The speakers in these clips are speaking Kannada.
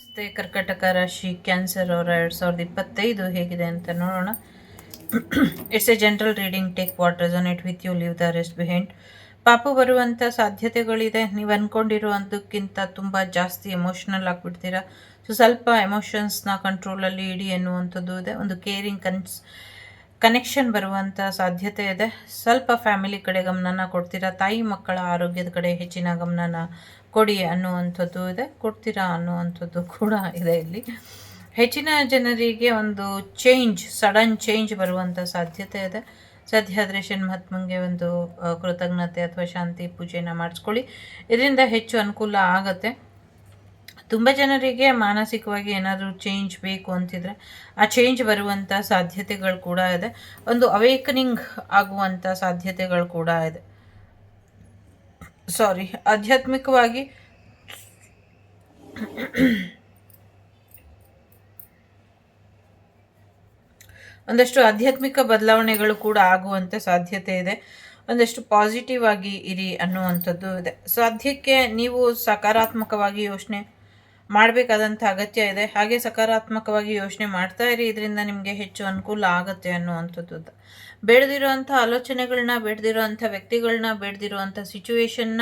ನಮಸ್ತೆ. ಕರ್ಕಟಕ ರಾಶಿ, ಕ್ಯಾನ್ಸರ್, ಅವರ ಎರಡು ಸಾವಿರದ ಇಪ್ಪತ್ತೈದು ಹೇಗಿದೆ ಅಂತ ನೋಡೋಣ. It's a general reading take what resonate with you leave the rest behind ಪಾಪ ಬರುವಂಥ ಸಾಧ್ಯತೆಗಳಿದೆ. ನೀವು ಅಂದ್ಕೊಂಡಿರುವಂಥಕ್ಕಿಂತ ತುಂಬ ಜಾಸ್ತಿ ಎಮೋಷ್ನಲ್ ಆಗಿಬಿಡ್ತೀರಾ. ಸೊ ಸ್ವಲ್ಪ ಎಮೋಷನ್ಸ್ನ ಕಂಟ್ರೋಲಲ್ಲಿ ಇಡಿ ಎನ್ನುವಂಥದ್ದು ಇದೆ. ಒಂದು ಕೇರಿಂಗ್ ಕನ್ಸ್ ಕನೆಕ್ಷನ್ ಬರುವಂಥ ಸಾಧ್ಯತೆ ಇದೆ. ಸ್ವಲ್ಪ ಫ್ಯಾಮಿಲಿ ಕಡೆ ಗಮನನ ಕೊಡ್ತೀರಾ? ತಾಯಿ ಮಕ್ಕಳ ಆರೋಗ್ಯದ ಕಡೆ ಹೆಚ್ಚಿನ ಗಮನನ ಕೊಡಿ ಅನ್ನುವಂಥದ್ದು ಇದೆ. ಕೊಡ್ತೀರಾ ಅನ್ನುವಂಥದ್ದು ಕೂಡ ಇದೆ ಇಲ್ಲಿ. ಹೆಚ್ಚಿನ ಜನರಿಗೆ ಒಂದು ಚೇಂಜ್ ಸಡನ್ ಚೇಂಜ್ ಬರುವಂಥ ಸಾಧ್ಯತೆ ಇದೆ. ಸದ್ಯ ಆದರೆ ಮಹಾತ್ಮಂಗೆ ಒಂದು ಕೃತಜ್ಞತೆ ಅಥವಾ ಶಾಂತಿ ಪೂಜೆನ ಮಾಡಿಸ್ಕೊಳ್ಳಿ. ಇದರಿಂದ ಹೆಚ್ಚು ಅನುಕೂಲ ಆಗತ್ತೆ. ತುಂಬ ಜನರಿಗೆ ಮಾನಸಿಕವಾಗಿ ಏನಾದರೂ ಚೇಂಜ್ ಬೇಕು ಅಂತಿದ್ರೆ ಆ ಚೇಂಜ್ ಬರುವಂಥ ಸಾಧ್ಯತೆಗಳು ಕೂಡ ಇದೆ. ಒಂದು ಅವೇಕನಿಂಗ್ ಆಗುವಂಥ ಸಾಧ್ಯತೆಗಳು ಕೂಡ ಇದೆ. ಸಾರಿ ಆಧ್ಯಾತ್ಮಿಕವಾಗಿ ಒಂದಷ್ಟು ಆಧ್ಯಾತ್ಮಿಕ ಬದಲಾವಣೆಗಳು ಕೂಡ ಆಗುವಂಥ ಸಾಧ್ಯತೆ ಇದೆ. ಒಂದಷ್ಟು ಪಾಸಿಟಿವ್ ಆಗಿ ಇರಿ ಅನ್ನುವಂಥದ್ದು ಇದೆ. ಸಾಧ್ಯಕ್ಕೆ ನೀವು ಸಕಾರಾತ್ಮಕವಾಗಿ ಯೋಚನೆ ಮಾಡಬೇಕಾದಂಥ ಅಗತ್ಯ ಇದೆ. ಹಾಗೆ ಸಕಾರಾತ್ಮಕವಾಗಿ ಯೋಚನೆ ಮಾಡ್ತಾ ಇರಿ. ಇದರಿಂದ ನಿಮಗೆ ಹೆಚ್ಚು ಅನುಕೂಲ ಆಗುತ್ತೆ ಅನ್ನುವಂಥದ್ದು. ಬೇಡದಿರುವಂಥ ಆಲೋಚನೆಗಳನ್ನ ಬೇಡದಿರುವಂಥ ವ್ಯಕ್ತಿಗಳನ್ನ ಬೇಡದಿರುವಂಥ ಸಿಚುವೇಶನ್ನ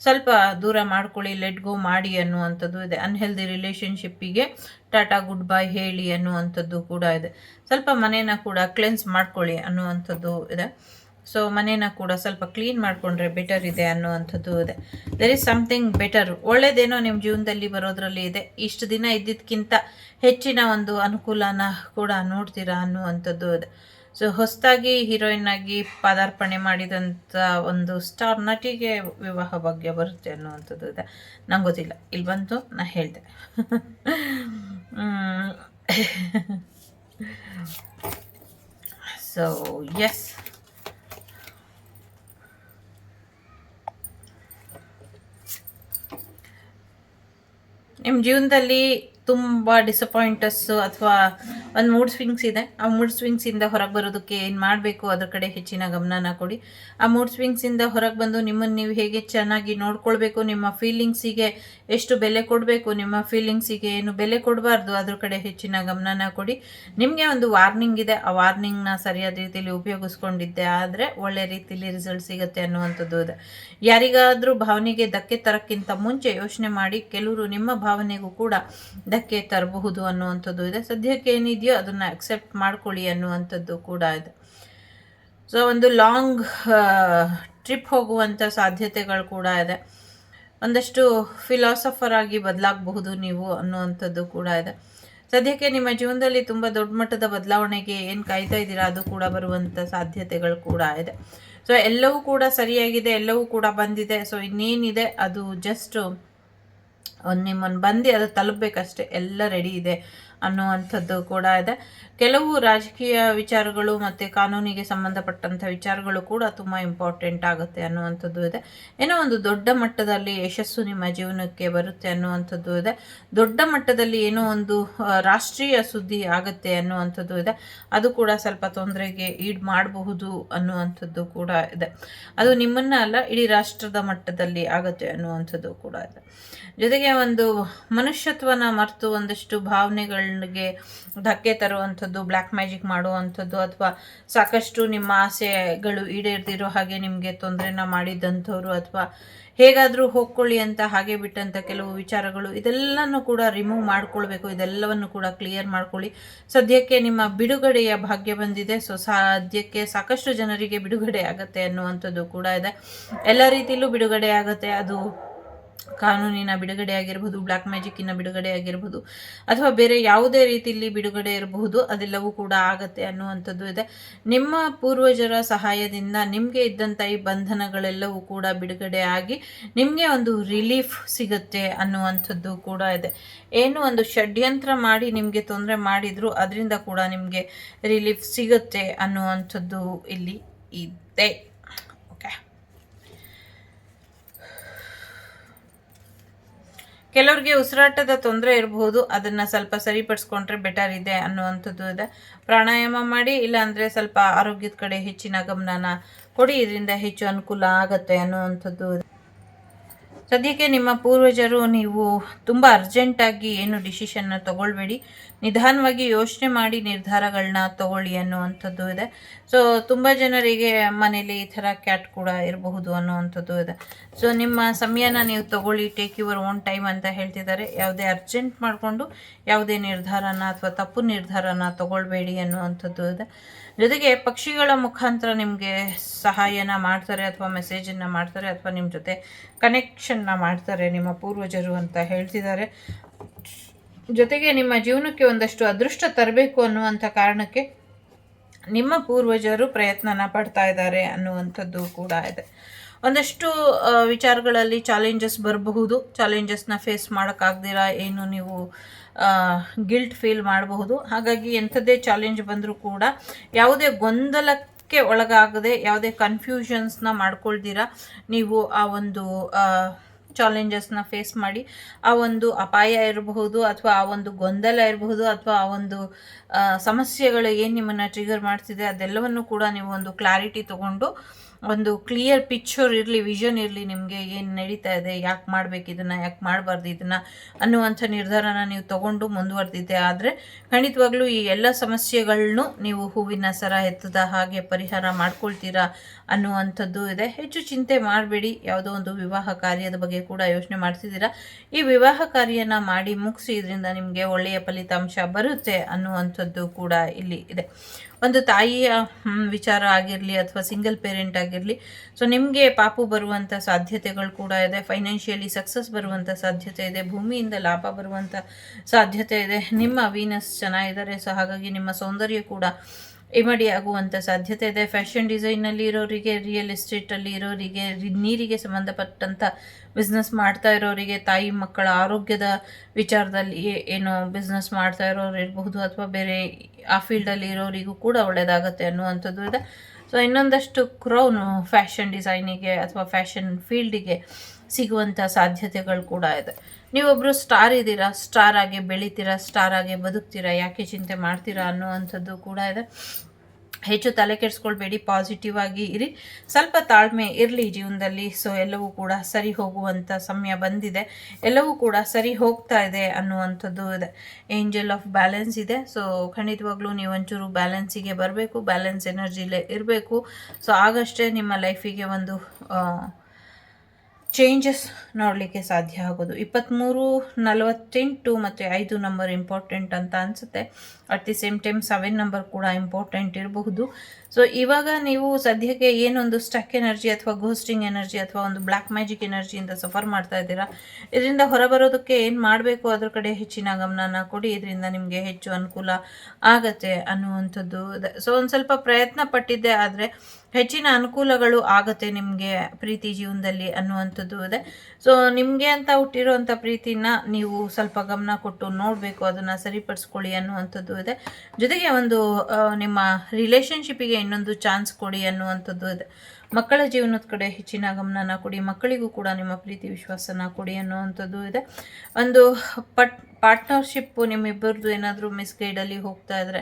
ಸ್ವಲ್ಪ ದೂರ ಮಾಡ್ಕೊಳ್ಳಿ ಲೆಟ್ ಗೋ ಮಾಡಿ ಅನ್ನುವಂಥದ್ದು ಇದೆ. ಅನ್ಹೆಲ್ದಿ ರಿಲೇಷನ್ಶಿಪ್ಪಿಗೆ ಟಾಟಾ ಗುಡ್ ಬೈ ಹೇಳಿ ಅನ್ನುವಂಥದ್ದು ಕೂಡ ಇದೆ. ಸ್ವಲ್ಪ ಮನೇನ ಕೂಡ ಕ್ಲೆನ್ಸ್ ಮಾಡ್ಕೊಳ್ಳಿ ಅನ್ನುವಂಥದ್ದು ಇದೆ. ಸೊ ಮನೇನ ಕೂಡ ಸ್ವಲ್ಪ ಕ್ಲೀನ್ ಮಾಡಿಕೊಂಡ್ರೆ ಬೆಟರ್ ಇದೆ ಅನ್ನುವಂಥದ್ದು ಇದೆ. ದೆರ್ ಇಸ್ ಸಮಥಿಂಗ್ ಬೆಟರ್ ಒಳ್ಳೇದೇನೋ ನಿಮ್ಮ ಜೀವನದಲ್ಲಿ ಬರೋದ್ರಲ್ಲಿ ಇದೆ. ಇಷ್ಟು ದಿನ ಇದ್ದಿದ್ದಕ್ಕಿಂತ ಹೆಚ್ಚಿನ ಒಂದು ಅನುಕೂಲನ ಕೂಡ ನೋಡ್ತೀರಾ ಅನ್ನುವಂಥದ್ದು ಇದೆ. ಸೊ ಹೊಸದಾಗಿ ಹೀರೋಯಿನ್ ಆಗಿ ಪದಾರ್ಪಣೆ ಮಾಡಿದಂಥ ಒಂದು ಸ್ಟಾರ್ ನಟಿಗೆ ವಿವಾಹ ಭಾಗ್ಯ ಬರುತ್ತೆ ಅನ್ನುವಂಥದ್ದು ಇದೆ. ನಂಗೆ ಗೊತ್ತಿಲ್ಲ. ಇಲ್ಲಿ ಬಂತು, ನಾ ಹೇಳಿದೆ. ಸೊ ಎಸ್ ನಿಮ್ಮ ಜೀವನದಲ್ಲಿ ತುಂಬ ಡಿಸಪಾಯಿಂಟಸ್ಸು ಅಥವಾ ಒಂದು ಮೂಡ್ ಸ್ವಿಂಗ್ಸ್ ಇದೆ. ಆ ಮೂಡ್ ಸ್ವಿಂಗ್ಸಿಂದ ಹೊರಗೆ ಬರೋದಕ್ಕೆ ಏನು ಮಾಡಬೇಕು? ಅದ್ರ ಕಡೆ ಹೆಚ್ಚಿನ ಗಮನನ ಕೊಡಿ. ಆ ಮೂಡ್ ಸ್ವಿಂಗ್ಸಿಂದ ಹೊರಗೆ ಬಂದು ನಿಮ್ಮನ್ನು ನೀವು ಹೇಗೆ ಚೆನ್ನಾಗಿ ನೋಡ್ಕೊಳ್ಬೇಕು? ನಿಮ್ಮ ಫೀಲಿಂಗ್ಸಿಗೆ ಎಷ್ಟು ಬೆಲೆ ಕೊಡಬೇಕು? ನಿಮ್ಮ ಫೀಲಿಂಗ್ಸಿಗೆ ಏನು ಬೆಲೆ ಕೊಡಬಾರ್ದು? ಅದ್ರ ಕಡೆ ಹೆಚ್ಚಿನ ಗಮನನ ಕೊಡಿ. ನಿಮಗೆ ಒಂದು ವಾರ್ನಿಂಗ್ ಇದೆ. ಆ ವಾರ್ನಿಂಗ್ನ ಸರಿಯಾದ ರೀತಿಯಲ್ಲಿ ಉಪಯೋಗಿಸ್ಕೊಂಡಿದ್ದೆ ಆದರೆ ಒಳ್ಳೆ ರೀತಿಯಲ್ಲಿ ರಿಸಲ್ಟ್ ಸಿಗುತ್ತೆ ಅನ್ನುವಂಥದ್ದು ಇದೆ. ಯಾರಿಗಾದರೂ ಭಾವನೆಗೆ ಧಕ್ಕೆ ತರಕ್ಕಿಂತ ಮುಂಚೆ ಯೋಚನೆ ಮಾಡಿ. ಕೆಲವರು ನಿಮ್ಮ ಭಾವನೆಗೂ ಕೂಡ ಧಕ್ಕೆ ತರಬಹುದು ಅನ್ನುವಂಥದ್ದು ಇದೆ. ಸದ್ಯಕ್ಕೆ ಏನಿದೆಯೋ ಅದನ್ನು ಅಕ್ಸೆಪ್ಟ್ ಮಾಡ್ಕೊಳ್ಳಿ ಅನ್ನುವಂಥದ್ದು ಕೂಡ ಇದೆ. ಸೊ ಒಂದು ಲಾಂಗ್ ಟ್ರಿಪ್ ಹೋಗುವಂಥ ಸಾಧ್ಯತೆಗಳು ಕೂಡ ಇದೆ. ಒಂದಷ್ಟು ಫಿಲಾಸಫರ್ ಆಗಿ ಬದಲಾಗಬಹುದು ನೀವು ಅನ್ನುವಂಥದ್ದು ಕೂಡ ಇದೆ. ಸದ್ಯಕ್ಕೆ ನಿಮ್ಮ ಜೀವನದಲ್ಲಿ ತುಂಬ ದೊಡ್ಡ ಮಟ್ಟದ ಬದಲಾವಣೆಗೆ ಏನು ಕಾಯ್ತಾ ಇದ್ದೀರಾ? ಅದು ಕೂಡ ಬರುವಂಥ ಸಾಧ್ಯತೆಗಳು ಕೂಡ ಇದೆ. ಸೊ ಎಲ್ಲವೂ ಕೂಡ ಸರಿಯಾಗಿದೆ, ಎಲ್ಲವೂ ಕೂಡ ಬಂದಿದೆ. ಸೊ ಇನ್ನೇನಿದೆ, ಅದು ಜಸ್ಟ್ ನಿಮ್ಮನ್ನು ಬಂದು ಅದು ತಲುಪಬೇಕಷ್ಟೆ ಎಲ್ಲ ರೆಡಿ ಇದೆ. ಅನ್ನುವಂಥದ್ದು ಕೂಡ ಇದೆ. ಕೆಲವು ರಾಜಕೀಯ ವಿಚಾರಗಳು ಮತ್ತು ಕಾನೂನಿಗೆ ಸಂಬಂಧಪಟ್ಟಂಥ ವಿಚಾರಗಳು ಕೂಡ ತುಂಬ ಇಂಪಾರ್ಟೆಂಟ್ ಆಗುತ್ತೆ ಅನ್ನುವಂಥದ್ದು ಇದೆ. ಏನೋ ಒಂದು ದೊಡ್ಡ ಮಟ್ಟದಲ್ಲಿ ಯಶಸ್ಸು ನಿಮ್ಮ ಜೀವನಕ್ಕೆ ಬರುತ್ತೆ ಅನ್ನುವಂಥದ್ದು ಇದೆ. ದೊಡ್ಡ ಮಟ್ಟದಲ್ಲಿ ಏನೋ ಒಂದು ರಾಷ್ಟ್ರೀಯ ಸುದ್ದಿ ಆಗುತ್ತೆ ಅನ್ನುವಂಥದ್ದು ಇದೆ. ಅದು ಕೂಡ ಸ್ವಲ್ಪ ತೊಂದರೆಗೆ ಈಡ್ ಮಾಡಬಹುದು ಅನ್ನುವಂಥದ್ದು ಕೂಡ ಇದೆ. ಅದು ನಿಮ್ಮನ್ನ ಅಲ್ಲ, ಇಡೀ ರಾಷ್ಟ್ರದ ಮಟ್ಟದಲ್ಲಿ ಆಗುತ್ತೆ ಅನ್ನುವಂಥದ್ದು ಕೂಡ ಇದೆ. ಜೊತೆಗೆ ಒಂದು ಮನುಷ್ಯತ್ವನ ಮರೆತು ಒಂದಷ್ಟು ಭಾವನೆಗಳಿಗೆ ಧಕ್ಕೆ ತರುವಂಥದ್ದು ಬ್ಲ್ಯಾಕ್ ಮ್ಯಾಜಿಕ್ ಮಾಡುವಂಥದ್ದು ಅಥವಾ ಸಾಕಷ್ಟು ನಿಮ್ಮ ಆಸೆಗಳು ಈಡೇರ್ದಿರೋ ಹಾಗೆ ನಿಮಗೆ ತೊಂದರೆನ ಮಾಡಿದಂಥವ್ರು ಅಥವಾ ಹೇಗಾದರೂ ಹೋಗ್ಕೊಳ್ಳಿ ಅಂತ ಹಾಗೆ ಬಿಟ್ಟಂಥ ಕೆಲವು ವಿಚಾರಗಳು ಇದೆಲ್ಲನೂ ಕೂಡ ರಿಮೂವ್ ಮಾಡ್ಕೊಳ್ಬೇಕು. ಇದೆಲ್ಲವನ್ನು ಕೂಡ ಕ್ಲಿಯರ್ ಮಾಡ್ಕೊಳ್ಳಿ. ಸದ್ಯಕ್ಕೆ ನಿಮ್ಮ ಬಿಡುಗಡೆಯ ಭಾಗ್ಯ ಬಂದಿದೆ. ಸೊ ಸದ್ಯಕ್ಕೆ ಸಾಕಷ್ಟು ಜನರಿಗೆ ಬಿಡುಗಡೆ ಆಗುತ್ತೆ ಅನ್ನುವಂಥದ್ದು ಕೂಡ ಇದೆ. ಎಲ್ಲ ರೀತಿಯಲ್ಲೂ ಬಿಡುಗಡೆ ಆಗುತ್ತೆ. ಅದು ಕಾನೂನಿನ ಬಿಡುಗಡೆ ಆಗಿರಬಹುದು ಬ್ಲ್ಯಾಕ್ ಮ್ಯಾಜಿಕ್ಕಿನ ಬಿಡುಗಡೆ ಆಗಿರಬಹುದು ಅಥವಾ ಬೇರೆ ಯಾವುದೇ ರೀತಿಯಲ್ಲಿ ಬಿಡುಗಡೆ ಇರಬಹುದು, ಅದೆಲ್ಲವೂ ಕೂಡ ಆಗತ್ತೆ ಅನ್ನುವಂಥದ್ದು ಇದೆ. ನಿಮ್ಮ ಪೂರ್ವಜರ ಸಹಾಯದಿಂದ ನಿಮಗೆ ಇದ್ದಂಥ ಈ ಬಂಧನಗಳೆಲ್ಲವೂ ಕೂಡ ಬಿಡುಗಡೆ ಆಗಿ ನಿಮಗೆ ಒಂದು ರಿಲೀಫ್ ಸಿಗುತ್ತೆ ಅನ್ನುವಂಥದ್ದು ಕೂಡ ಇದೆ. ಏನು ಒಂದು ಷಡ್ಯಂತ್ರ ಮಾಡಿ ನಿಮಗೆ ತೊಂದರೆ ಮಾಡಿದ್ರು, ಅದರಿಂದ ಕೂಡ ನಿಮಗೆ ರಿಲೀಫ್ ಸಿಗುತ್ತೆ ಅನ್ನುವಂಥದ್ದು ಇಲ್ಲಿ ಇದೆ. ಕೆಲವ್ರಿಗೆ ಉಸಿರಾಟದ ತೊಂದರೆ ಇರಬಹುದು ಅದನ್ನು ಸ್ವಲ್ಪ ಸರಿಪಡಿಸ್ಕೊಂಡ್ರೆ ಬೆಟರ್ ಇದೆ ಅನ್ನುವಂಥದ್ದು ಇದೆ. ಪ್ರಾಣಾಯಾಮ ಮಾಡಿ, ಇಲ್ಲಾಂದರೆ ಸ್ವಲ್ಪ ಆರೋಗ್ಯದ ಕಡೆ ಹೆಚ್ಚಿನ ಗಮನನ ಕೊಡಿ, ಇದರಿಂದ ಹೆಚ್ಚು ಅನುಕೂಲ ಆಗತ್ತೆ ಅನ್ನುವಂಥದ್ದು ಸದ್ಯಕ್ಕೆ ನಿಮ್ಮ ಪೂರ್ವಜರು ನೀವು ತುಂಬ ಅರ್ಜೆಂಟಾಗಿ ಏನು ಡಿಸಿಷನ್ನ ತೊಗೊಳ್ಬೇಡಿ. ನಿಧಾನವಾಗಿ ಯೋಚನೆ ಮಾಡಿ ನಿರ್ಧಾರಗಳನ್ನ ತಗೊಳ್ಳಿ ಅನ್ನುವಂಥದ್ದು ಇದೆ. ಸೊ ತುಂಬ ಜನರಿಗೆ ಮನೇಲಿ ಈ ಥರ ಕ್ಯಾಟ್ ಕೂಡ ಇರಬಹುದು ಅನ್ನುವಂಥದ್ದು ಇದೆ. ಸೊ ನಿಮ್ಮ ಸಮಯನ ನೀವು ತಗೊಳ್ಳಿ ಟೇಕ್ ಯುವರ್ ಓನ್ ಟೈಮ್ ಅಂತ ಹೇಳ್ತಿದ್ದಾರೆ. ಯಾವುದೇ ಅರ್ಜೆಂಟ್ ಮಾಡಿಕೊಂಡು ಯಾವುದೇ ನಿರ್ಧಾರನ ಅಥವಾ ತಪ್ಪು ನಿರ್ಧಾರನ ತಗೊಳ್ಬೇಡಿ ಅನ್ನುವಂಥದ್ದು ಇದೆ. ಜೊತೆಗೆ ಪಕ್ಷಿಗಳ ಮುಖಾಂತರ ನಿಮಗೆ ಸಹಾಯನ ಮಾಡ್ತಾರೆ ಅಥವಾ ಮೆಸೇಜನ್ನು ಮಾಡ್ತಾರೆ ಅಥವಾ ನಿಮ್ಮ ಜೊತೆ ಕನೆಕ್ಷನ್ನ ಮಾಡ್ತಾರೆ ನಿಮ್ಮ ಪೂರ್ವಜರು ಅಂತ ಹೇಳ್ತಿದ್ದಾರೆ. ಜೊತೆಗೆ ನಿಮ್ಮ ಜೀವನಕ್ಕೆ ಒಂದಷ್ಟು ಅದೃಷ್ಟ ತರಬೇಕು ಅನ್ನುವಂಥ ಕಾರಣಕ್ಕೆ ನಿಮ್ಮ ಪೂರ್ವಜರು ಪ್ರಯತ್ನನ ಪಡ್ತಾ ಇದ್ದಾರೆ ಅನ್ನುವಂಥದ್ದು ಕೂಡ ಇದೆ. ಒಂದಷ್ಟು ವಿಚಾರಗಳಲ್ಲಿ ಚಾಲೆಂಜಸ್ ಬರಬಹುದು. ಚಾಲೆಂಜಸ್ನ ಫೇಸ್ ಮಾಡೋಕ್ಕಾಗ್ದಿರ ಏನು ನೀವು ಗಿಲ್ಟ್ ಫೀಲ್ ಮಾಡಬಹುದು. ಹಾಗಾಗಿ ಎಂಥದ್ದೇ ಚಾಲೆಂಜ್ ಬಂದರೂ ಕೂಡ ಯಾವುದೇ ಗೊಂದಲಕ್ಕೆ ಒಳಗಾಗದೆ, ಯಾವುದೇ ಕನ್ಫ್ಯೂಷನ್ಸ್ನ ಮಾಡ್ಕೊಳ್ದಿರ ನೀವು ಆ ಒಂದು ಚಾಲೆಂಜಸ್ನ ಫೇಸ್ ಮಾಡಿ ಆ ಒಂದು ಅಪಾಯ ಇರಬಹುದು ಅಥವಾ ಆ ಒಂದು ಗೊಂದಲ ಇರಬಹುದು ಅಥವಾ ಆ ಒಂದು ಸಮಸ್ಯೆಗಳು ಏನು ನಿಮ್ಮನ್ನು ಟ್ರಿಗರ್ ಮಾಡ್ತಿದೆ ಅದೆಲ್ಲವನ್ನು ಕೂಡ ನೀವು ಒಂದು ಕ್ಲಾರಿಟಿ ತಗೊಂಡು ಒಂದು ಕ್ಲಿಯರ್ ಪಿಕ್ಚರ್ ಇರಲಿ ವಿಷನ್ ಇರಲಿ ನಿಮಗೆ ಏನು ನಡೀತಾ ಇದೆ, ಯಾಕೆ ಮಾಡಬೇಕು ಇದನ್ನು, ಯಾಕೆ ಮಾಡಬಾರ್ದು ಇದನ್ನು ಅನ್ನುವಂಥ ನಿರ್ಧಾರನ ನೀವು ತಗೊಂಡು ಮುಂದುವರೆದಿದ್ದೆ. ಆದರೆ ಖಂಡಿತವಾಗ್ಲೂ ಈ ಎಲ್ಲ ಸಮಸ್ಯೆಗಳನ್ನು ನೀವು ಹೂವಿನ ಸರ ಎತ್ತದ ಹಾಗೆ ಪರಿಹಾರ ಮಾಡ್ಕೊಳ್ತೀರಾ ಅನ್ನುವಂಥದ್ದು ಇದೆ. ಹೆಚ್ಚು ಚಿಂತೆ ಮಾಡಬೇಡಿ. ಯಾವುದೋ ಒಂದು ವಿವಾಹ ಕಾರ್ಯದ ಬಗ್ಗೆ ಕೂಡ ಯೋಚನೆ ಮಾಡ್ತಿದ್ದೀರಾ. ಈ ವಿವಾಹ ಕಾರ್ಯನ ಮಾಡಿ ಮುಗಿಸಿ ಇದರಿಂದ ನಿಮಗೆ ಒಳ್ಳೆಯ ಫಲಿತಾಂಶ ಬರುತ್ತೆ ಅನ್ನುವಂಥದ್ದು ಕೂಡ ಇಲ್ಲಿ ಇದೆ. ಒಂದು ತಾಯಿಯ ವಿಚಾರ ಆಗಿರಲಿ ಅಥವಾ ಸಿಂಗಲ್ ಪೇರೆಂಟ್ ಆಗಿರಲಿ. ಸೊ ನಿಮಗೆ ಪಾಪು ಬರುವಂಥ ಸಾಧ್ಯತೆಗಳು ಕೂಡ ಇದೆ. ಫೈನಾನ್ಷಿಯಲಿ ಸಕ್ಸಸ್ ಬರುವಂಥ ಸಾಧ್ಯತೆ ಇದೆ. ಭೂಮಿಯಿಂದ ಲಾಭ ಬರುವಂಥ ಸಾಧ್ಯತೆ ಇದೆ. ನಿಮ್ಮ ವೀನಸ್ ಚೆನ್ನಾಗಿದ್ದಾರೆ ಸೊ ಹಾಗಾಗಿ ನಿಮ್ಮ ಸೌಂದರ್ಯ ಕೂಡ ಇಮಡಿ ಆಗುವಂಥ ಸಾಧ್ಯತೆ ಇದೆ. ಫ್ಯಾಷನ್ ಡಿಸೈನಲ್ಲಿ ಇರೋರಿಗೆ ರಿಯಲ್ ಎಸ್ಟೇಟಲ್ಲಿ ಇರೋರಿಗೆ ನೀರಿಗೆ ಸಂಬಂಧಪಟ್ಟಂಥ ಬಿಸ್ನೆಸ್ ಮಾಡ್ತಾ ಇರೋರಿಗೆ, ತಾಯಿ ಮಕ್ಕಳ ಆರೋಗ್ಯದ ವಿಚಾರದಲ್ಲಿ ಏನೋ ಬಿಸ್ನೆಸ್ ಮಾಡ್ತಾ ಇರೋರು ಇರಬಹುದು ಅಥವಾ ಬೇರೆ ಆ ಫೀಲ್ಡಲ್ಲಿ ಇರೋರಿಗೂ ಕೂಡ ಒಳ್ಳೆಯದಾಗತ್ತೆ ಅನ್ನುವಂಥದ್ದು ಇದೆ. ಸೊ ಇನ್ನೊಂದಷ್ಟು ಕ್ರೌನು ಫ್ಯಾಷನ್ ಡಿಸೈನಿಗೆ ಅಥವಾ ಫ್ಯಾಷನ್ ಫೀಲ್ಡಿಗೆ ಸಿಗುವಂಥ ಸಾಧ್ಯತೆಗಳು ಕೂಡ ಇದೆ. ನೀವೊಬ್ಬರು ಸ್ಟಾರ್ ಇದ್ದೀರಾ, ಸ್ಟಾರ್ ಆಗಿ ಬೆಳಿತೀರಾ, ಸ್ಟಾರ್ ಆಗಿ ಬದುಕ್ತೀರಾ, ಯಾಕೆ ಚಿಂತೆ ಮಾಡ್ತೀರಾ ಅನ್ನುವಂಥದ್ದು ಕೂಡ ಇದೆ. ಹೆಚ್ಚು ತಲೆ ಕೆಡಿಸ್ಕೊಳ್ಬೇಡಿ ಪಾಸಿಟಿವ್ ಆಗಿ ಇರಿ. ಸ್ವಲ್ಪ ತಾಳ್ಮೆ ಇರಲಿ ಜೀವನದಲ್ಲಿ. ಸೊ ಎಲ್ಲವೂ ಕೂಡ ಸರಿ ಹೋಗುವಂಥ ಸಮಯ ಬಂದಿದೆ. ಎಲ್ಲವೂ ಕೂಡ ಸರಿ ಹೋಗ್ತಾ ಇದೆ ಅನ್ನುವಂಥದ್ದು ಇದೆ. ಏಂಜಲ್ ಆಫ್ ಬ್ಯಾಲೆನ್ಸ್ ಇದೆ. ಸೊ ಖಂಡಿತವಾಗ್ಲೂ ನೀವು ಒಂಚೂರು ಬ್ಯಾಲೆನ್ಸಿಗೆ ಬರಬೇಕು ಬ್ಯಾಲೆನ್ಸ್ ಎನರ್ಜಿಲೇ ಇರಬೇಕು. ಸೊ ಆಗಷ್ಟೇ ನಿಮ್ಮ ಲೈಫಿಗೆ ಒಂದು ಚೇಂಜಸ್ ನೋಡಲಿಕ್ಕೆ ಸಾಧ್ಯ ಆಗೋದು. ಇಪ್ಪತ್ತ್ಮೂರು ನಲವತ್ತೆಂಟು ಮತ್ತು ಐದು ನಂಬರ್ ಇಂಪಾರ್ಟೆಂಟ್ ಅಂತ ಅನಿಸುತ್ತೆ. At the same time seven number ಕೂಡ ಇಂಪಾರ್ಟೆಂಟ್ ಇರಬಹುದು. ಸೊ ಇವಾಗ ನೀವು ಸದ್ಯಕ್ಕೆ ಏನೊಂದು ಸ್ಟಕ್ ಎನರ್ಜಿ ಅಥವಾ ಗೋಸ್ಟಿಂಗ್ ಎನರ್ಜಿ ಅಥವಾ ಒಂದು ಬ್ಲ್ಯಾಕ್ ಮ್ಯಾಜಿಕ್ ಎನರ್ಜಿಯಿಂದ ಸಫರ್ ಮಾಡ್ತಾ ಇದ್ದೀರಾ? ಇದರಿಂದ ಹೊರಬರೋದಕ್ಕೆ ಏನು ಮಾಡಬೇಕು? ಅದ್ರ ಕಡೆ ಹೆಚ್ಚಿನ ಗಮನನ ಕೊಡಿ. ಇದರಿಂದ ನಿಮಗೆ ಹೆಚ್ಚು ಅನುಕೂಲ ಆಗತ್ತೆ ಅನ್ನುವಂಥದ್ದು. ಸೊ ಒಂದು ಸ್ವಲ್ಪ ಪ್ರಯತ್ನ ಪಟ್ಟಿದ್ದೆ, ಆದರೆ ಹೆಚ್ಚಿನ ಅನುಕೂಲಗಳು ಆಗುತ್ತೆ ನಿಮಗೆ ಪ್ರೀತಿ ಜೀವನದಲ್ಲಿ ಅನ್ನುವಂಥದ್ದು ಇದೆ. ಸೊ ನಿಮಗೆ ಅಂತ ಹುಟ್ಟಿರೋವಂಥ ಪ್ರೀತಿನ ನೀವು ಸ್ವಲ್ಪ ಗಮನ ಕೊಟ್ಟು ನೋಡಬೇಕು, ಅದನ್ನು ಸರಿಪಡಿಸ್ಕೊಳ್ಳಿ ಅನ್ನುವಂಥದ್ದು ಇದೆ. ಜೊತೆಗೆ ಒಂದು ನಿಮ್ಮ ರಿಲೇಷನ್ಶಿಪ್ಪಿಗೆ ಇನ್ನೊಂದು ಚಾನ್ಸ್ ಕೊಡಿ ಅನ್ನುವಂಥದ್ದು ಇದೆ. ಮಕ್ಕಳ ಜೀವನದ ಕಡೆ ಹೆಚ್ಚಿನ ಗಮನನ ಕೊಡಿ, ಮಕ್ಕಳಿಗೂ ಕೂಡ ನಿಮ್ಮ ಪ್ರೀತಿ ವಿಶ್ವಾಸನ ಕೊಡಿ ಅನ್ನುವಂಥದ್ದು ಇದೆ. ಒಂದು ಪಟ್ ಪಾರ್ಟ್ನರ್ಶಿಪ್ಪು ನಿಮ್ಮಿಬ್ಬರದ್ದು ಏನಾದರೂ ಮಿಸ್ಗೈಡಲ್ಲಿ ಹೋಗ್ತಾ ಇದ್ದರೆ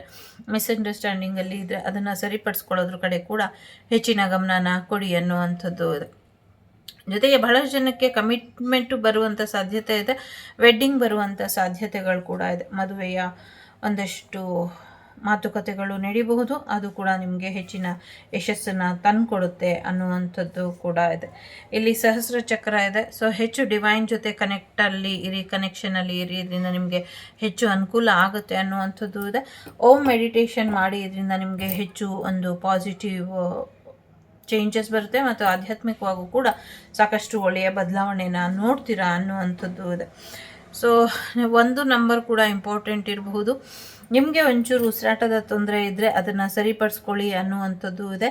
ಮಿಸ್ಅಂಡರ್ಸ್ಟ್ಯಾಂಡಿಂಗಲ್ಲಿ ಇದ್ದರೆ ಅದನ್ನು ಸರಿಪಡಿಸ್ಕೊಳ್ಳೋದ್ರ ಕಡೆ ಕೂಡ ಹೆಚ್ಚಿನ ಗಮನನ ಕೊಡಿ ಅನ್ನುವಂಥದ್ದು ಇದೆ. ಜೊತೆಗೆ ಬಹಳಷ್ಟು ಜನಕ್ಕೆ ಕಮಿಟ್ಮೆಂಟು ಬರುವಂಥ ಸಾಧ್ಯತೆ ಇದೆ, ವೆಡ್ಡಿಂಗ್ ಬರುವಂಥ ಸಾಧ್ಯತೆಗಳು ಕೂಡ ಇದೆ. ಮದುವೆಯ ಒಂದಷ್ಟು ಮಾತುಕತೆಗಳು ನಡೀಬಹುದು ಅದು ಕೂಡ ನಿಮಗೆ ಹೆಚ್ಚಿನ ಯಶಸ್ಸನ್ನು ತಂದುಕೊಡುತ್ತೆ ಅನ್ನುವಂಥದ್ದು ಕೂಡ ಇದೆ. ಇಲ್ಲಿ ಸಹಸ್ರ ಚಕ್ರ ಇದೆ. ಸೊ ಹೆಚ್ಚು ಡಿವೈನ್ ಜೊತೆ ಕನೆಕ್ಟಲ್ಲಿ ಇರಿ ಕನೆಕ್ಷನಲ್ಲಿ ಇರಿ, ಇದರಿಂದ ನಿಮಗೆ ಹೆಚ್ಚು ಅನುಕೂಲ ಆಗುತ್ತೆ ಅನ್ನುವಂಥದ್ದು ಇದೆ. ಓಮ್ ಮೆಡಿಟೇಷನ್ ಮಾಡಿ, ಇದರಿಂದ ನಿಮಗೆ ಹೆಚ್ಚು ಒಂದು ಪಾಸಿಟಿವ್ ಚೇಂಜಸ್ ಬರುತ್ತೆ ಮತ್ತು ಆಧ್ಯಾತ್ಮಿಕವಾಗೂ ಕೂಡ ಸಾಕಷ್ಟು ಒಳ್ಳೆಯ ಬದಲಾವಣೆನ ನೋಡ್ತೀರಾ ಅನ್ನುವಂಥದ್ದು ಇದೆ. ಸೊ ಒಂದು ನಂಬರ್ ಕೂಡ ಇಂಪಾರ್ಟೆಂಟ್ ಇರಬಹುದು. ನಿಮಗೆ ಒಂಚೂರು ಉಸಿರಾಟದ ತೊಂದರೆ ಇದ್ದರೆ ಅದನ್ನು ಸರಿಪಡಿಸ್ಕೊಳ್ಳಿ ಅನ್ನುವಂಥದ್ದು ಇದೆ.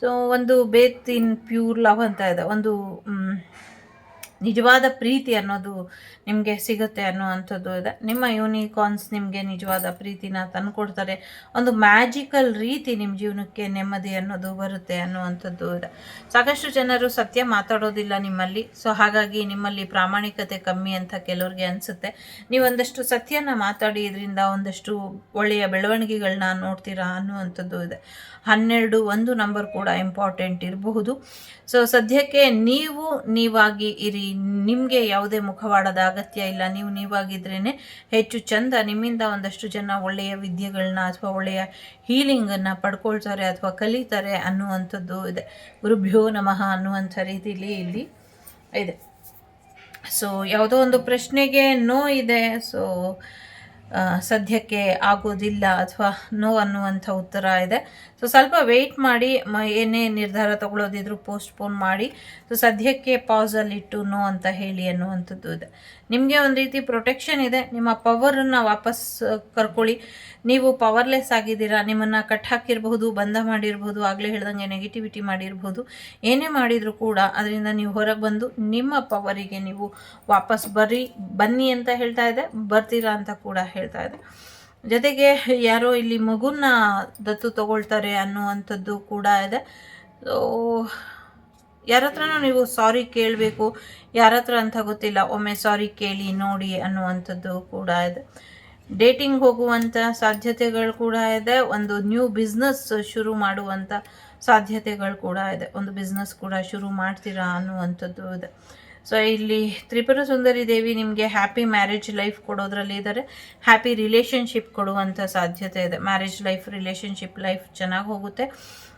ಸೊ ಒಂದು ಬೇತ್ ಇನ್ ಪ್ಯೂರ್ ಲವ್ ಅಂತ ಇದೆ. ಒಂದು ನಿಜವಾದ ಪ್ರೀತಿ ಅನ್ನೋದು ನಿಮಗೆ ಸಿಗುತ್ತೆ ಅನ್ನುವಂಥದ್ದು ಇದೆ. ನಿಮ್ಮ ಯೂನಿಕಾರ್ನ್ಸ್ ನಿಮಗೆ ನಿಜವಾದ ಪ್ರೀತಿನ ತಂದುಕೊಡ್ತಾರೆ. ಒಂದು ಮ್ಯಾಜಿಕಲ್ ರೀತಿ ನಿಮ್ಮ ಜೀವನಕ್ಕೆ ನೆಮ್ಮದಿ ಅನ್ನೋದು ಬರುತ್ತೆ ಅನ್ನುವಂಥದ್ದು ಇದೆ. ಸಾಕಷ್ಟು ಜನರು ಸತ್ಯ ಮಾತಾಡೋದಿಲ್ಲ ನಿಮ್ಮಲ್ಲಿ. ಸೊ ಹಾಗಾಗಿ ನಿಮ್ಮಲ್ಲಿ ಪ್ರಾಮಾಣಿಕತೆ ಕಮ್ಮಿ ಅಂತ ಕೆಲವ್ರಿಗೆ ಅನಿಸುತ್ತೆ. ನೀವೊಂದಷ್ಟು ಸತ್ಯನ ಮಾತಾಡಿ ಇದರಿಂದ ಒಂದಷ್ಟು ಒಳ್ಳೆಯ ಬೆಳವಣಿಗೆಗಳನ್ನ ನೋಡ್ತೀರಾ ಅನ್ನುವಂಥದ್ದು ಇದೆ. ಹನ್ನೆರಡು ಒಂದು ನಂಬರ್ ಕೂಡ ಇಂಪಾರ್ಟೆಂಟ್ ಇರಬಹುದು. ಸೊ ಸದ್ಯಕ್ಕೆ ನೀವು ನೀವಾಗಿ ಇರಿ ನಿಮಗೆ ಯಾವುದೇ ಮುಖವಾಡದ ಅಗತ್ಯ ಇಲ್ಲ. ನೀವು ನೀವಾಗಿದ್ರೇ ಹೆಚ್ಚು ಚಂದ ನಿಮ್ಮಿಂದ ಒಂದಷ್ಟು ಜನ ಒಳ್ಳೆಯ ವಿದ್ಯೆಗಳನ್ನ ಅಥವಾ ಒಳ್ಳೆಯ ಹೀಲಿಂಗನ್ನು ಪಡ್ಕೊಳ್ತಾರೆ ಅಥವಾ ಕಲಿತಾರೆ ಅನ್ನುವಂಥದ್ದು ಇದೆ. ಗುರುಭ್ಯೋ ನಮಃ ಅನ್ನುವಂಥ ರೀತಿಲಿ ಇಲ್ಲಿ ಇದೆ. ಸೊ ಯಾವುದೋ ಒಂದು ಪ್ರಶ್ನೆಗೆ ನೋ ಇದೆ. ಸೊ ಸದ್ಯಕ್ಕೆ ಆಗೋದಿಲ್ಲ ಅಥವಾ ನೋ ಅನ್ನುವಂಥ ಉತ್ತರ ಇದೆ. ಸೊ ಸ್ವಲ್ಪ ವೆಯ್ಟ್ ಮಾಡಿ ಏನೇ ನಿರ್ಧಾರ ತಗೊಳ್ಳೋದಿದ್ರು ಪೋಸ್ಟ್ಪೋನ್ ಮಾಡಿ. ಸೊ ಸದ್ಯಕ್ಕೆ ಪಾಸಲ್ಲಿಟ್ಟು ನೋ ಅಂತ ಹೇಳಿ ಅನ್ನುವಂಥದ್ದು ಇದೆ. ನಿಮಗೆ ಒಂದು ರೀತಿ ಪ್ರೊಟೆಕ್ಷನ್ ಇದೆ. ನಿಮ್ಮ ಪವರನ್ನು ವಾಪಸ್ ಕರ್ಕೊಳ್ಳಿ. ನೀವು ಪವರ್ಲೆಸ್ ಆಗಿದ್ದೀರಾ, ನಿಮ್ಮನ್ನು ಕಟ್ ಹಾಕಿರಬಹುದು, ಬಂಧ ಮಾಡಿರ್ಬೋದು ಆಗಲೇ ಹೇಳ್ದಂಗೆ ನೆಗೆಟಿವಿಟಿ ಮಾಡಿರ್ಬೋದು ಏನೇ ಮಾಡಿದರೂ ಕೂಡ ಅದರಿಂದ ನೀವು ಹೊರಗೆ ಬಂದು ನಿಮ್ಮ ಪವರಿಗೆ ನೀವು ವಾಪಸ್ ಬರ್ರಿ, ಬನ್ನಿ ಅಂತ ಹೇಳ್ತಾ ಇದೆ. ಬರ್ತೀರಾ ಅಂತ ಕೂಡ ಹೇಳ್ತಾ ಇದೆ. ಜೊತೆಗೆ ಯಾರೋ ಇಲ್ಲಿ ಮಗುನ ದತ್ತು ತಗೊಳ್ತಾರೆ ಅನ್ನುವಂಥದ್ದು ಕೂಡ ಇದೆ. ಯಾರ ಹತ್ರನೂ ನೀವು ಸಾರಿ ಕೇಳಬೇಕು ಯಾರ ಹತ್ರ ಅಂತ ಗೊತ್ತಿಲ್ಲ, ಒಮ್ಮೆ ಸಾರಿ ಕೇಳಿ ನೋಡಿ ಅನ್ನುವಂಥದ್ದು ಕೂಡ ಇದೆ. ಡೇಟಿಂಗ್ ಹೋಗುವಂಥ ಸಾಧ್ಯತೆಗಳು ಕೂಡ ಇದೆ, ಒಂದು ನ್ಯೂ ಬಿಸ್ನೆಸ್ ಶುರು ಮಾಡುವಂಥ ಸಾಧ್ಯತೆಗಳು ಕೂಡ ಇದೆ. ಒಂದು ಬಿಸ್ನೆಸ್ ಕೂಡ ಶುರು ಮಾಡ್ತೀರಾ ಅನ್ನುವಂಥದ್ದು ಇದೆ. ಸೊ ಇಲ್ಲಿ ತ್ರಿಪುರ ಸುಂದರಿ ದೇವಿ ನಿಮಗೆ ಹ್ಯಾಪಿ ಮ್ಯಾರೇಜ್ ಲೈಫ್ ಕೊಡೋದ್ರಲ್ಲಿ ಇದ್ದಾರೆ ಹ್ಯಾಪಿ ರಿಲೇಷನ್ಶಿಪ್ ಕೊಡುವಂಥ ಸಾಧ್ಯತೆ ಇದೆ. ಮ್ಯಾರೇಜ್ ಲೈಫ್ ರಿಲೇಷನ್ಶಿಪ್ ಲೈಫ್ ಚೆನ್ನಾಗಿ ಹೋಗುತ್ತೆ.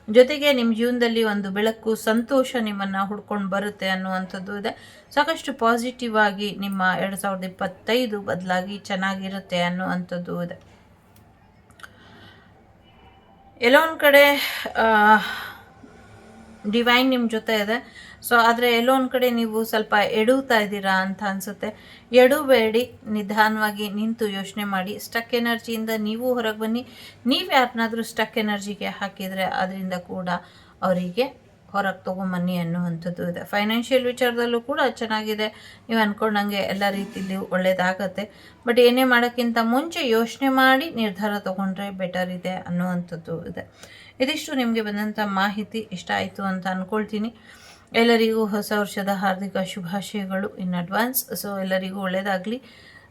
ಜೊತೆಗೆ ನಿಮ್ಮ ಜೀವನದಲ್ಲಿ ಒಂದು ಬೆಳಕು, ಸಂತೋಷ ನಿಮ್ಮನ್ನು ಹುಡ್ಕೊಂಡು ಬರುತ್ತೆ ಅನ್ನುವಂಥದ್ದು ಇದೆ. ಸಾಕಷ್ಟು ಪಾಸಿಟಿವ್ ಆಗಿ ನಿಮ್ಮ ಎರಡು ಸಾವಿರದ ಇಪ್ಪತ್ತೈದು ಬದಲಾಗಿ ಚೆನ್ನಾಗಿರುತ್ತೆ ಅನ್ನುವಂಥದ್ದು ಇದೆ. ಎಲ್ಲೊಂದು ಕಡೆ ಡಿವೈನ್ ನಿಮ್ಮ ಜೊತೆ ಇದೆ. ಸೊ ಆದರೆ ಎಲ್ಲೋ ಒಂದು ಕಡೆ ನೀವು ಸ್ವಲ್ಪ ಎಡುತ್ತಾ ಇದ್ದೀರಾ ಅಂತ ಅನಿಸುತ್ತೆ. ಎಡುಬೇಡಿ, ನಿಧಾನವಾಗಿ ನಿಂತು ಯೋಚನೆ ಮಾಡಿ. ಸ್ಟಕ್ ಎನರ್ಜಿಯಿಂದ ನೀವು ಹೊರಗೆ ಬನ್ನಿ. ನೀವು ಯಾರನ್ನಾದರೂ ಸ್ಟಕ್ ಎನರ್ಜಿಗೆ ಹಾಕಿದರೆ ಅದರಿಂದ ಕೂಡ ಅವರಿಗೆ ಹೊರಗೆ ತೊಗೊಂಬನ್ನಿ ಅನ್ನುವಂಥದ್ದು ಇದೆ. ಫೈನಾನ್ಷಿಯಲ್ ವಿಚಾರದಲ್ಲೂ ಕೂಡ ಚೆನ್ನಾಗಿದೆ. ನೀವು ಅಂದ್ಕೊಂಡಂಗೆ ಎಲ್ಲ ರೀತಿಯಲ್ಲಿ ಒಳ್ಳೆಯದಾಗತ್ತೆ ಬಟ್ ಏನೇ ಮಾಡೋಕ್ಕಿಂತ ಮುಂಚೆ ಯೋಚನೆ ಮಾಡಿ ನಿರ್ಧಾರ ತೊಗೊಂಡ್ರೆ ಬೆಟರ್ ಇದೆ ಅನ್ನುವಂಥದ್ದು ಇದೆ. ಇದಿಷ್ಟು ನಿಮಗೆ ಬಂದಂಥ ಮಾಹಿತಿ ಇಷ್ಟ ಆಯಿತು ಅಂತ ಅಂದ್ಕೊಳ್ತೀನಿ ಎಲ್ಲರಿಗೂ ಹೊಸ ವರ್ಷದ ಹಾರ್ದಿಕ ಶುಭಾಶಯಗಳು ಇನ್ ಅಡ್ವಾನ್ಸ್ ಸೊ ಎಲ್ಲರಿಗೂ ಒಳ್ಳೆಯದಾಗಲಿ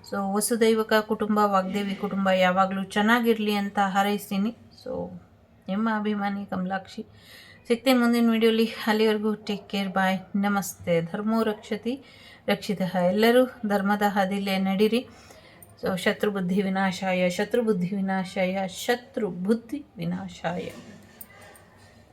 ಸೊ ವಸುದೈವಕ ಕುಟುಂಬ, ವಾಗ್ದೇವಿ ಕುಟುಂಬ ಯಾವಾಗಲೂ ಚೆನ್ನಾಗಿರಲಿ ಅಂತ ಹಾರೈಸ್ತೀನಿ. ಸೊ ನಿಮ್ಮ ಅಭಿಮಾನಿ ಕಮಲಾಕ್ಷಿ. ಸಿಗ್ತೇನೆ ಮುಂದಿನ ವಿಡಿಯೋಲಿ. ಅಲ್ಲಿವರೆಗೂ ಟೇಕ್ ಕೇರ್ ಬಾಯ್ ನಮಸ್ತೆ. ಧರ್ಮೋ ರಕ್ಷತಿ. ರಕ್ಷಿತ ಎಲ್ಲರೂ ಧರ್ಮದ ಹಾದಿಲೇ ನಡೀರಿ. ಸೊ ಶತ್ರು ಬುದ್ಧಿ ವಿನಾಶಾಯ ಶತ್ರು ಬುದ್ಧಿ ವಿನಾಶಾಯ ಶತ್ರು ಬುದ್ಧಿ ವಿನಾಶಾಯ.